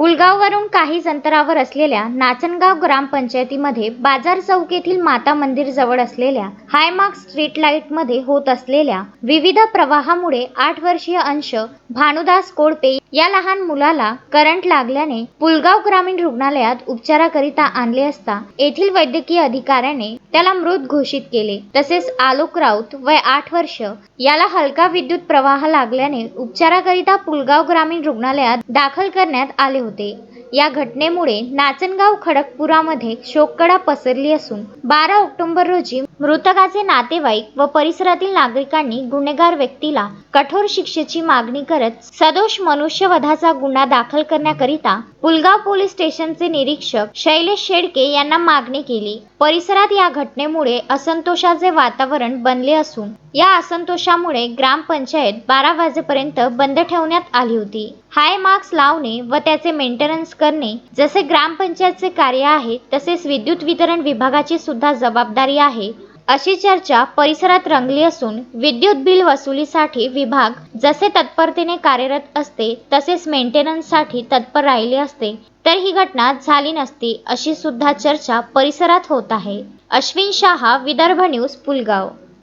पुलगाववरून काहीच अंतरावर असलेल्या नाचनगाव ग्रामपंचायतीमध्ये बाजार चौक येथील माता मंदिर जवळ असलेल्या हायमार्क स्ट्रीट लाईटमध्ये होत असलेल्या विविध प्रवाहामुळे आठ वर्षीय अंश भानुदास कोडपे या लहान मुलाला करंट लागल्याने पुलगाव ग्रामीण रुग्णालयात उपचाराकरिता आणले असता येथील वैद्यकीय अधिकाऱ्याने त्याला मृत घोषित केले. तसेच आलोक राऊत वय आठ वर्ष याला हलका विद्युत प्रवाह लागल्याने उपचाराकरिता पुलगाव ग्रामीण रुग्णालयात दाखल करण्यात आले होते. या घटनेमुळे नाचनगाव खडकपुरामध्ये शोककळा पसरली असून बारा ऑक्टोबर रोजी मृतकाचे नातेवाईक व परिसरातील नागरिकांनी गुन्हेगार व्यक्तीला कठोर शिक्षेची मागणी करत सदोष मनुष्यवधाचा गुन्हा दाखल करण्याकरिता पुलगाव पोलीस स्टेशनचे निरीक्षक शैलेश शेडके यांना मागणी केली. परिसरात या घटनेमुळे असंतोषाचे वातावरण बनले असून या असंतोषामुळे ग्रामपंचायत बारा वाजेपर्यंत बंद ठेवण्यात आली होती. हाय मार्क्स लावणे व त्याचे मेंटेनन्स करणे जसे ग्रामपंचायतचे कार्य आहे तसेच विद्युत वितरण विभागाची सुद्धा जबाबदारी आहे अशी चर्चा परिसरात रंगली असून विद्युत बिल वसुलीसाठी विभाग जसे तत्परतेने कार्यरत असते तसेच मेंटेनन्ससाठी तत्पर राहिले असते तर ही घटना झाली नसती अशी सुद्धा चर्चा परिसरात होत आहे. अश्विन शहा विदर्भ न्यूज पुलगाव.